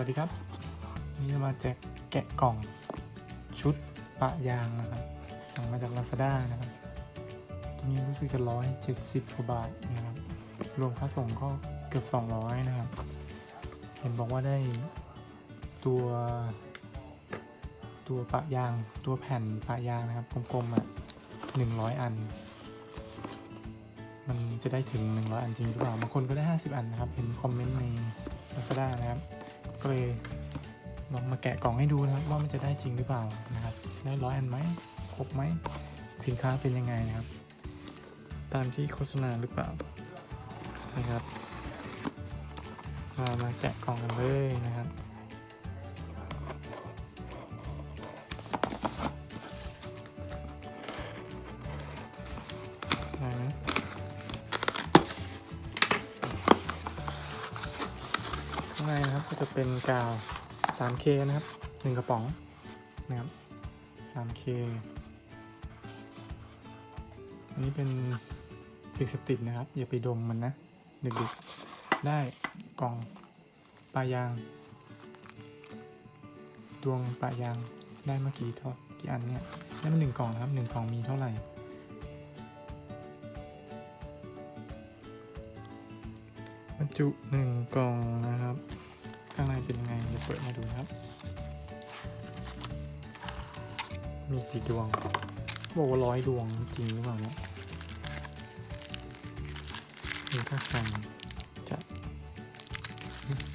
วัสดีครับนี่จะมาแจกแกะกล่องชุดปะยางนะครับ สั่งมาจาก Lazada นะครับตัวนี้รู้สึกจะร้อยเจ็ดสิบกว่าบาทนะครับ รวมค่าส่งก็เกือบ200นะครับ เห็นบอกว่าได้ตัวตัวปะยางตัวแผ่นปะยางนะครับกลมๆอะ100อัน มันจะได้ถึง100อันจริงหรือเปล่าบางคนก็ได้50อันนะครับ เห็นคอมเมนต์ใน Lazada นะครับ ก็เลยลองมาแกะกล่องให้ดูนะครับว่ามันจะได้จริงหรือเปล่านะครับ ได้ร้อยอันไหมครบไหมสินค้าเป็นยังไงนะครับ ตามที่โฆษณาหรือเปล่านะครับ มามาแกะกล่องกันเลยนะครับ ก็จะเป็นกาว 3K นะครับ 1 กระป๋องนะครับ 3K อันนี้เป็นสิ่งเสพติดนะครับ อย่าไปดมมันนะดึกๆได้กล่องปลายาง ดวงปลายางได้เมื่อกี้เท่ากี่อันเนี่ยได้มาหนึ่งกล่องนะครับหนึ่งกล่องมีเท่าไหร่บรรจุหนึ่งกล่องนะครับ ข้างในเป็นยังไงเดี๋ยวเปิดมาดูนะครับ มีกี่ดวงบอกว่าร้อยดวงจริงหรือเปล่าเนี่ยหรือถ้าฟังจะ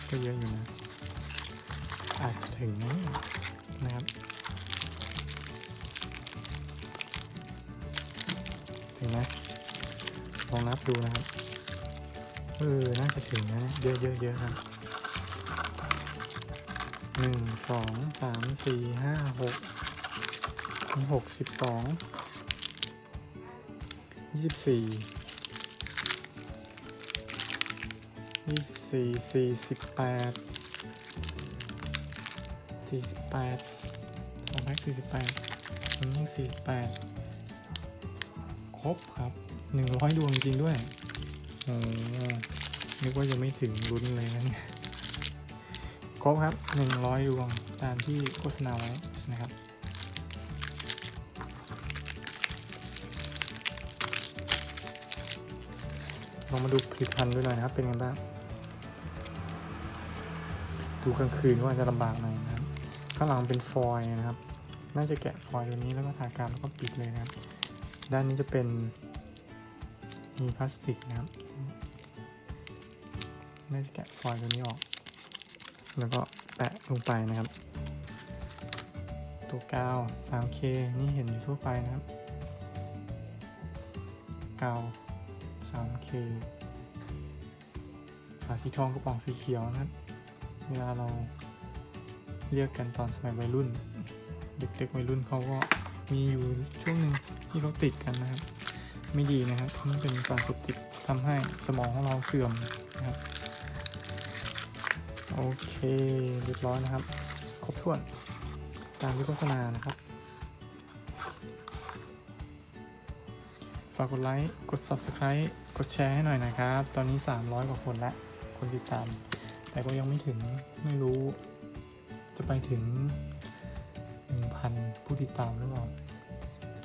ก็เยอะอยู่นะอาจจะถึงนะครับถึงไหมลองนับดูนะครับเออน่าจะถึงนะเยอะเยอะเยอะครับ หนึ่งสองสามสี่ห้าหกหกสิบสองยี่สิบสี่ยี่สิบสี่สี่สิบแปดสี่สิบแปดสองแพ็คสี่สิบแปดอันนี้สี่สิบแปดครบครับหนึ่งร้อยดวงจริงด้วยโอ้นึกว่าจะไม่ถึงลุ้นเลยนะเนี่ย ครบครับหนึ่งร้อยดวงตามที่โฆษณาไว้นะครับ ลองมาดูผลิตภัณฑ์ด้วยหน่อยนะครับ เป็นไงบ้าง ดูกลางคืนก็อาจจะลำบากหน่อยนะครับ ข้างหลังเป็นฟอยล์นะครับ น่าจะแกะฟอยล์ตัวนี้แล้วก็ทากาวแล้วก็ปิดเลยนะครับ ด้านนี้จะเป็นมีพลาสติกนะครับ น่าจะแกะฟอยล์ตัวนี้ออก แล้วก็แปะลงไปนะครับ ตัวกาว 3K นี่เห็นอยู่ทั่วไปนะครับ กาว 3K ฝาสีทองกระป๋องสีเขียวนะครับ เวลาเราเรียกกันตอนสมัยวัยรุ่น เด็กๆวัยรุ่นเขาก็มีอยู่ช่วงหนึ่งที่เขาติดกันนะครับ ไม่ดีนะครับนี่เป็นสารเสพติดทำให้สมองของเราเสื่อมนะครับ โอเคเรียบร้อยนะครับ ครบถ้วนตามที่โฆษณานะครับ ฝากกดไลค์ กด Subscribe กดแชร์ให้หน่อยนะครับ ตอนนี้ 300 กว่าคนแล้วคนติดตาม แต่ก็ยังไม่ถึงไม่รู้ จะไปถึง 1,000 ผู้ติดตามหรือเปล่า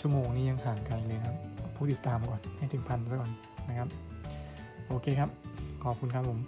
ชั่วโมงนี้ยังห่างไกลเลยครับ ผู้ติดตามก่อนให้ถึงพันซะก่อนนะครับ โอเคครับ ขอบคุณครับผม